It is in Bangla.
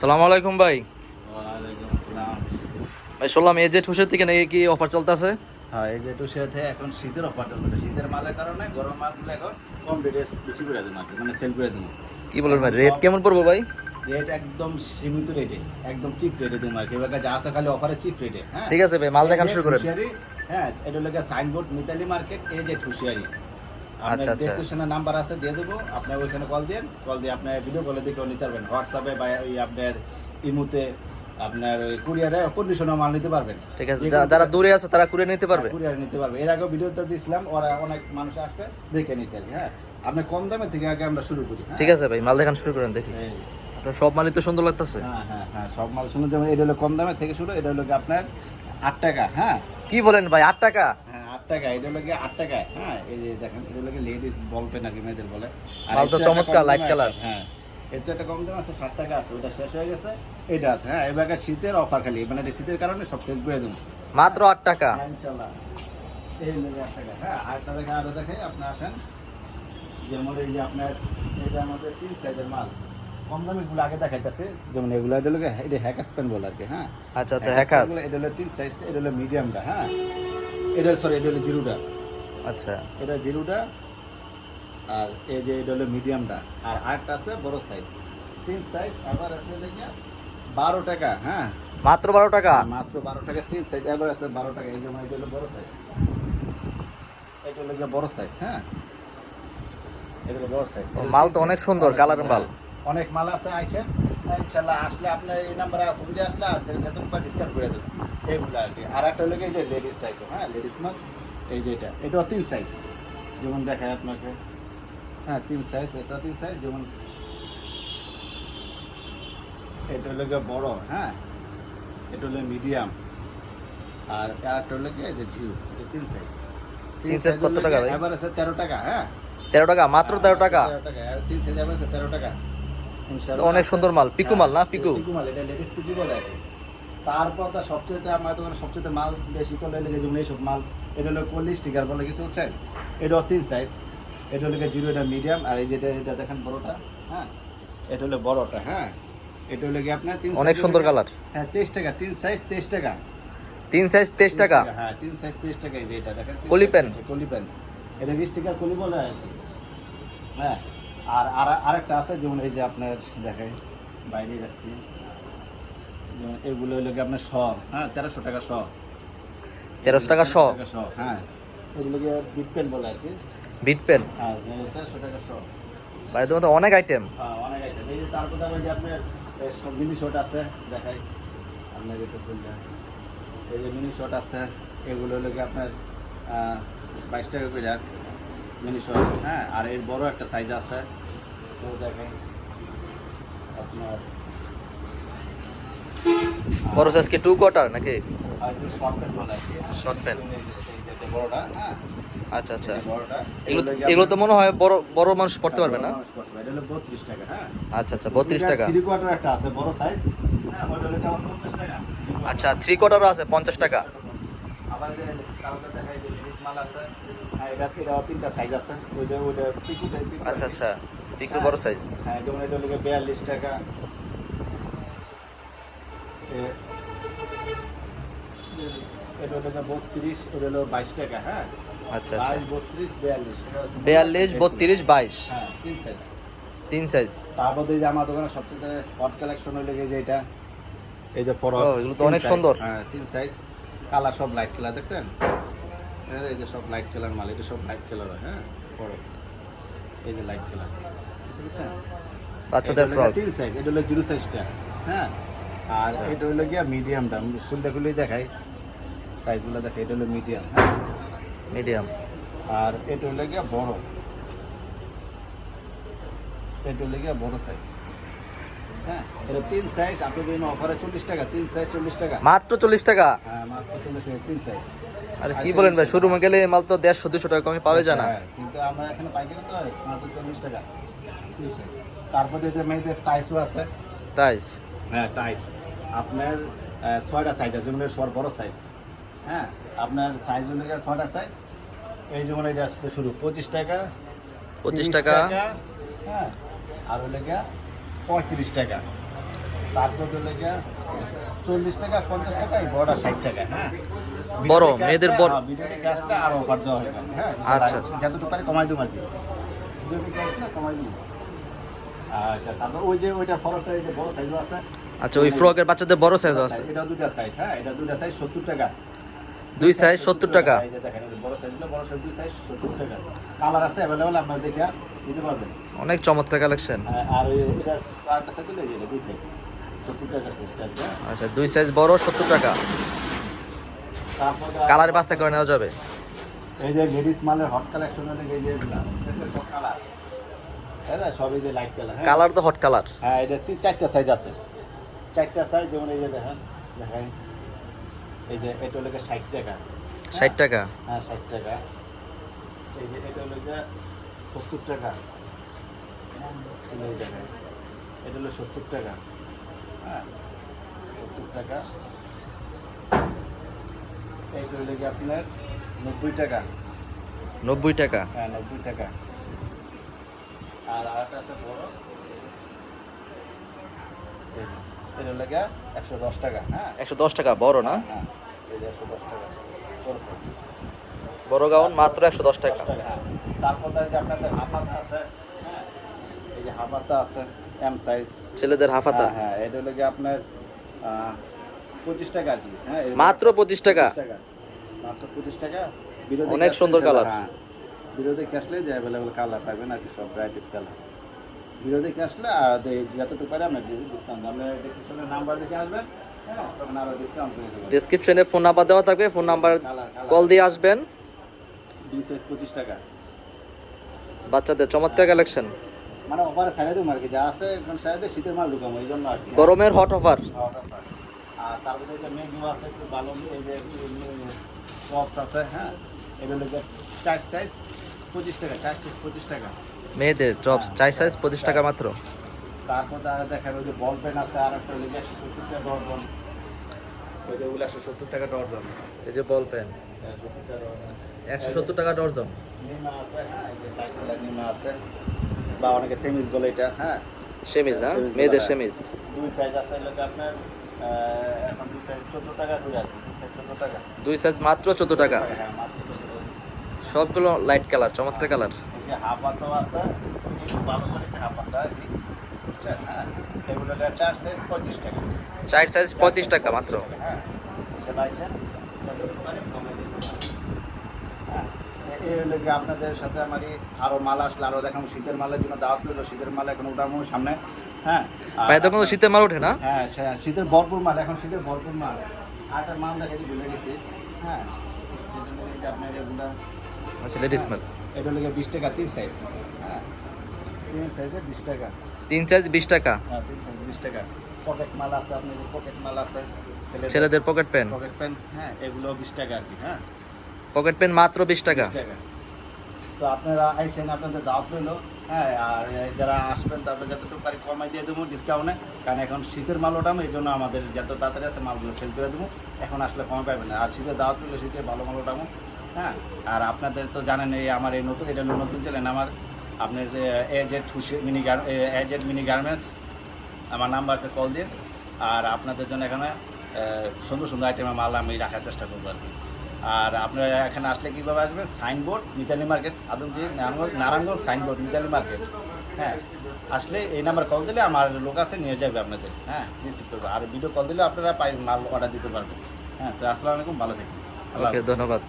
সালাম আলাইকুম ভাই। আসসালাম। ভাই শুনলাম এই যে ঠুসের থেকে নাকি কি অফার চলতেছে? হ্যাঁ এখন শীতের অফার চলতেছে। শীতের মালের কারণে গরম মালগুলো এখন কম রেটে বেশি করে দেবো আর মানে সেল করে দেবো। কি বলেন ভাই রেট কেমন পড়ব ভাই? রেট একদম সীমিত রেটে একদম চিপ রেটে এবার যা খালি অফারে চিপ রেটে হ্যাঁ? ঠিক আছে ভাই মাল দেখান শুরু করেন। হ্যাঁ এটা সাইনবোর্ড মিতালি মার্কেট যে ঠুসিয়ারি আচ্ছা, আপনার আচ্ছা। ডেসক্রিপশনের নাম্বার আছে দিয়ে দেবো। আপনি ওইখানে কল দেন কল দিয়ে আপনার ভিডিও কলে দেখেও নিতে পারবেন হোয়াটসঅ্যাপে বা ওই আপনার ইমুতে আপনার ওই কুরিয়ারে কন্ডিশনে মাল নিতে পারবেন। ঠিক আছে যারা দূরে আছে তারা করে নিতে পারবে। কুরিয়ার নিতে পারবে। এর আগেও ভিডিওতে দিয়েছিলাম ওরা অনেক মানুষ আসছে দেখে কি, হ্যাঁ। আপনি কম দামে থেকে আগে আমরা শুরু করি হ্যাঁ? ঠিক আছে ভাই মাল দেখান শুরু করেন দেখি। এই, সব মালই তো সুন্দর লাগতেছে। হ্যাঁ হ্যাঁ হ্যাঁ সব মাল শুনে যেমন এটা হলো কম দামের থেকে শুরু এটা হলো আপনার আট টাকা হ্যাঁ। কি বলেন ভাই আট টাকা? হ্যাঁ আট টাকা এটা হলো গিয়ে আট টাকা হ্যাঁ এই যে দেখেন এটা হলো লেডিস বল পেন আর কি মেয়েদের বলে। আর চমৎকার, color। আছে, হ্যাঁ। এর একটা কম দাম আছে ষাট টাকা আছে ওটা শেষ হয়ে গেছে এটা আছে হ্যাঁ। এবার শীতের অফার খালি মানে এটা শীতের কারণে সব সেল করে দেবো। মাত্র আট টাকা। হ্যাঁ, ইনশাল্লাহ। এই লেগে আট টাকা হ্যাঁ। আরেকটা দেখে আরও দেখে আপনি আসেন। যেমন এই যে আপনার এটা আমাদের তিন সাইজের মাল। কম দামি গুলো আগে দেখাইতেছে যেমন এগুলো এটা হ্যাকাস পেন বলে আর কি হ্যাঁ। আচ্ছা আচ্ছা হ্যাকাস এটা হলো তিন সাইজ এটা হলো মিডিয়ামটা হ্যাঁ। এটা সরি এটা হলো জিরোটা। আচ্ছা। এটা জিরোটা আর এই যে এটা হলো মিডিয়ামটা। আর আরেকটা আছে বড় সাইজ তিন সাইজ আবার আছে এটা বারো টাকা হ্যাঁ। মাত্র বারো টাকা? মাত্র বারো টাকা তিন সাইজ এবার আছে বারো টাকা। এই যেমন এটা হলো বড় সাইজ এটা হলো বড় সাইজ হ্যাঁ। এটা হলো বড় সাইজ মাল তো অনেক সুন্দর, কালার মাল। অনেক মাল আছে আইসেন। ইনশাল্লাহ আসলে আপনার এই নাম্বারে ফোন দিয়ে আসলে আর যত রূপা ডিসকাউন্ট করে দেবো। এইগুলো আর কি। আর একটা হলো এই যে লেডিস সাইজ হ্যাঁ লেডিস মাল এই যে এটা। এটাও তিন সাইজ যেমন দেখায় আপনাকে। হ্যাঁ তিন সাইজ এটা তিন সাইজ যেমন এটা হলো বড় হ্যাঁ এটা হলো মিডিয়াম আর একটা হলো এই যে জিও এই তিন সাইজ তিন কত টাকা এবার আছে তেরো টাকা হ্যাঁ। তেরো টাকা মাত্র তেরো টাকা? তেরো টাকা। তিন সাইজ এবার আছে তেরো টাকা। অনেক সুন্দর মাল, পিকু মাল না, হ্যাঁ, পিকু? পিকু মাল এটা লেডিস পিকু বলে কি। তারপর তার সবচেয়ে আমার দোকানে সবচেয়ে মাল বেশি চলে লেগে যেমন এইসব মাল এটা হলো পল্লি স্টিকার বলে কিছু বুঝছেন? এটাও তিন সাইজ এটা হলো জিরো এটা মিডিয়াম আর এই যেটা এটা দেখেন বড়টা হ্যাঁ? এটা হলো বড়টা হ্যাঁ? এটা হলো গিয়ে আপনার তিন অনেক সুন্দর কালার। হ্যাঁ তেইশ টাকা তিন সাইজ তেইশ টাকা। তিন সাইজ তেইশ টাকা? হ্যাঁ তিন সাইজ তেইশ টাকা এই যে এটা দেখেন। কলি। হচ্ছে, কলি পেন এটা স্টিকার কলি বলে কি? হ্যাঁ। আর আর আরেকটা আছে যেমন এই যে আপনার দেখাই। বাইরে রাখছি যেমন এগুলো হলো কি আপনার শ হ্যাঁ তেরোশো টাকা শ তেরোশো টাকা শ হ্যাঁ। এগুলো কি বিট পেন বলে আর কি। বিট পেন হ্যাঁ তেরোশো টাকা শ বাড়িতে মতো অনেক আইটেম হ্যাঁ অনেক আইটেম এই যে তারপর আবার যে আপনার মিনি শট আছে দেখাই। আপনার এটা খুললে এই যে মিনি শট আছে এগুলো হলো কি আপনার বাইশ টাকা করে। মিনি হ্যাঁ। আর এর বড় একটা সাইজ আছে। তো দেখেন আপনার বড় সাইজ কি টু কোয়ার্টার নাকি? শর্ট প্যান্ট বড়টা হ্যাঁ। আচ্ছা আচ্ছা। এগুলো তো মনে হয় বড় বড় মানুষ পড়তে পারবে না? হ্যাঁ। আচ্ছা আচ্ছা বত্রিশ টাকা। থ্রি কোয়ার্টার একটা আছে বড় সাইজ হ্যাঁ আচ্ছা থ্রি কোয়ার্টারও আছে পঞ্চাশ টাকা। আবার যে দেখাই যে লেডিস আছে। হ্যাঁ এটা এটা তিনটা সাইজ আছে। ওই যে ওইটা পিকু আচ্ছা আচ্ছা। একটু বড় সাইজ হ্যাঁ যেমন এটা হলো বিয়াল্লিশ টাকা। এটা হলো বত্রিশ হলো বাইশ টাকা হ্যাঁ? আচ্ছা আচ্ছা। বাইশ বত্রিশ বিয়াল্লিশ বিয়াল্লিশ বত্রিশ বাইশ। হ্যাঁ তিন সাইজ তিন সাইজ তারপর যে আমার দোকানে সবচেয়ে হট কালেকশন হলে যে এটা। এই যে ফরক এগুলো তো অনেক সুন্দর। হ্যাঁ তিন সাইজ কালার সব লাইট কালার দেখছেন? এই যে- এই যে সব লাইট কালার মাল এটা সব লাইট কালার হ্যাঁ ফরক এই যে লাইট কালার বুঝছেন বাচ্চাদের ফ্রক তিন সাইজ এটা হলো জিরো সাইজটা হ্যাঁ? আর আচ্ছা। এটা হলো গিয়া খুলতে খুলেই দেখাই। সাইজগুলো দেখাই এটা হলো মিডিয়াম হ্যাঁ? মিডিয়াম আর এটা হলো গিয়া বড়। এটা হলো গিয়া বড় সাইজ হ্যাঁ? এটা তিন সাইজ আপনি দিন অফারে চল্লিশ টাকা তিন সাইজ চল্লিশ টাকা। মাত্র চল্লিশ টাকা? হ্যাঁ মাত্র চল্লিশ টাকা তিন সাইজ আরে কি বলেন ভাই শোরুমে গেলে মাল তো দেড়শো দুশো টাকা কমে পাওয়া যায় না। হ্যাঁ, কিন্তু আমরা এখানে পাইকারি তো চল্লিশ টাকা। তারপরে যে মেয়েদের টাইসও আছে। টাইস হ্যাঁ টাইস আপনার ছয়টা সাইজ আছে যেমন সর বড় সাইজ হ্যাঁ আপনার সাইজ অনুযায়ী ছয়টা সাইজ এই যেমন এটা আসতে শুরু পঁচিশ টাকা পঁচিশ টাকা হ্যাঁ আর হলে গিয়া পঁয়ত্রিশ টাকা। তারপর হলো গিয়া চল্লিশ টাকা পঞ্চাশ টাকা এই বড়টা ষাট টাকা হ্যাঁ। বড়, মেয়েদের বড়। হ্যাঁ, আসলে আরও অফার দেওয়া হবে হ্যাঁ। আচ্ছা, আচ্ছা। যতটুকু পারে কমাই দেবো আর কি। ভিডিও আসলে কমাই দেবো। আচ্ছা তারপর ওই যে ওইটা ফরকটা এই যে বড় সাইজ আছে। আচ্ছা ওই ফ্রকের বাচ্চাদের বড় সাইজ আছে? এটা দুটা সাইজ হ্যাঁ এটা দুটা সাইজ সত্তর টাকা। দুই সাইজ সত্তর টাকা? এই যে দেখেন বড় সাইজগুলো বড় সাইজ দুই সাইজ সত্তর টাকা। কালার আছে অ্যাভেলেবল আপনার দেখে নিতে পারবেন। অনেক চমৎকার কালেকশন আর- আর এটা আরেকটা সাইজ হলো এই যে দুই সাইজ সত্তর টাকা সাইজ আচ্ছা দুই সাইজ বড় সত্তর টাকা। কালারে বাস্তা করে নেওয়া যাবে। এই যে লেডিস মালের হট কালেকশন এই যে সব কালার তাই না সব যে লাইট কালার কালার তো হট কালার হ্যাঁ এটা তিন চারটা সাইজ আছে। চারটা সাইজ যেমন এই যে দেখেন দেখেন। এই যে এটা হলো ষাট টাকা। ষাট টাকা? হ্যাঁ ষাট টাকা। এই যে এটা হলো সত্তর টাকা। এটা হলো সত্তর টাকা। হ্যাঁ সত্তর টাকা। এইটা হলো গিয়ে আপনার নব্বই টাকা। নব্বই টাকা? হ্যাঁ নব্বই টাকা। আর আরেকটা আছে বড়। এই যে, এটা হলো গিয়ে একশো দশ টাকা হ্যাঁ। একশো দশ টাকা বড় না? হ্যাঁ এই যে একশো দশ টাকা। বড়। গাউন মাত্র একশো দশ টাকা। হ্যাঁ। তারপর আপনাদের হাফাতা আছে হ্যাঁ। এই যে হাফাতা আছে। এম সাইজ ছেলেদের হাফাতা হ্যাঁ এটা হলো গিয়ে আপনার পঁচিশ টাকা আর কি। হ্যাঁ মাত্র পঁচিশ টাকা? মাত্র পঁচিশ টাকা। বিরোধী অনেক সুন্দর colour। হ্যাঁ বিরোধী ক্যাশলে যে অ্যাভেলেবল কালার পাবেন আর কি সব ভ্যারাইটিস কালার বিরোধী ক্যাশলে আর যতটুকু পারে আমরা ডিসকাউন্ট আমরা ডিসক্রিপশনের নাম্বার দেখে আসবেন হ্যাঁ ডিসক্রিপশনে ফোন নাম্বার দেওয়া থাকবে ফোন নাম্বার কল দিয়ে আসবেন। দুই সাইজ পঁচিশ টাকা। বাচ্চাদের চমৎকার কালেকশন মানে অফারে সাইডে দেবো আর কি। যা আছে এখন সাইডে শীতের মাল ঢুকাবো এই জন্য আর কি। গরমের হট অফার হ্যাঁ, ওটা পাই। আর তারপরে যে মেঘিও আছে একটু ভালো এই যে টপস আছে হ্যাঁ? এগুলো যে চার সাইজ পঁচিশ টাকা চার সাইজ পঁচিশ টাকা। মেয়েদের জবস চাই সাইজ পঁচিশ টাকা মাত্র? তারপর তারা দেখেন ওই যে বল পেন আছে আর একটা লেগে একশো সত্তর টাকা ডর্জন। ওই যে ওগুলো একশো সত্তর টাকা ডর্জন। এই যে বল পেন একশো সত্তর টাকা ডর্জন? নিমা আছে হ্যাঁ নিমা আছে। বা অনেকে সেমিস বলে এটা হ্যাঁ? সেমিজ না? মেয়েদের সেমিজ। দুই সাইজ আছে এগুলোতে আপনার এখন দুই সাইজ চোদ্দ টাকা করে আর দুই সাইজ চোদ্দ টাকা। দুই সাইজ মাত্র চোদ্দ টাকা? হ্যাঁ মাত্র চোদ্দ টাকা। সবগুলো লাইট কালার চমৎকার কালার এই হাফাতাও আছে ভালো করে হ্যাঁ? এগুলো চার সাইজ পঁয়ত্রিশ টাকা। চার সাইজ পঁয়ত্রিশ টাকা মাত্র। হ্যাঁ সেটা আইসেন যতটুকু পারে কমাই দিতে পারি। হ্যাঁ, এই আপনাদের সাথে আমার আরও মাল আসলে আরও দেখাবো। শীতের মালের জন্য দাওয়াত রইল। শীতের মাল এখন উঠাবো সামনে। হ্যাঁ? তখন শীতের মাল ওঠে না? হ্যাঁ শীতের ভরপুর মাল এখন শীতের ভরপুর মাল। আর একটা মাল দেখাই ভুলে গেছি হ্যাঁ আপনার এগুলা আচ্ছা লেডিস মাল। এটা হলো গিয়ে বিশ টাকা তিন সাইজ হ্যাঁ তিন সাইজে বিশ টাকা। তিন সাইজ বিশ টাকা? হ্যাঁ তিন সাইজ বিশ টাকা। পকেট মাল আছে আপনার পকেট মাল আছে। ছেলেদের পকেট প্যান্ট পকেট পেন হ্যাঁ এগুলো বিশ টাকা আর কি হ্যাঁ। পকেট পেন মাত্র বিশ টাকা। তো আপনারা আইসেন, আপনাদের দাওয়াত রইল হ্যাঁ আর যারা আসবেন, তাদের যতটুকু পারি কমাই দিয়ে দেবো ডিসকাউন্টে কারণ এখন শীতের মাল ওঠামো, এই জন্য আমাদের যত তাড়াতাড়ি আছে মালগুলো সেল করে দেবো। এখন আসলে কমে পাবেন না। আর শীতের দাওয়াত রইল, শীতের ভালো মাল ওঠামো হ্যাঁ। আর আপনাদের তো জানেন, এই আমার এই নতুন, এটা নতুন চ্যানেল আমার আপনার AZ Khushi mini AZ mini garments আমার নাম্বার আছে কল দিয়ে। আর আপনাদের জন্য এখানে সুন্দর সুন্দর আইটেমের মাল আমি রাখার চেষ্টা করব আর কি। আর আপনারা এখানে আসলে কীভাবে আসবেন? Signboard Mitali market Adamjee Narayanganj Narayanganj signboard Mitali market. হ্যাঁ আসলে এই নাম্বার কল দিলে আমার লোক আছে নিয়ে যাবে আপনাদের। হ্যাঁ রিসিভ করবে। আর ভিডিও কল দিলে আপনারা পাই মাল অর্ডার দিতে পারবেন। হ্যাঁ তো আসসালামু আলাইকুম ভালো হাফেজ। ধন্যবাদ।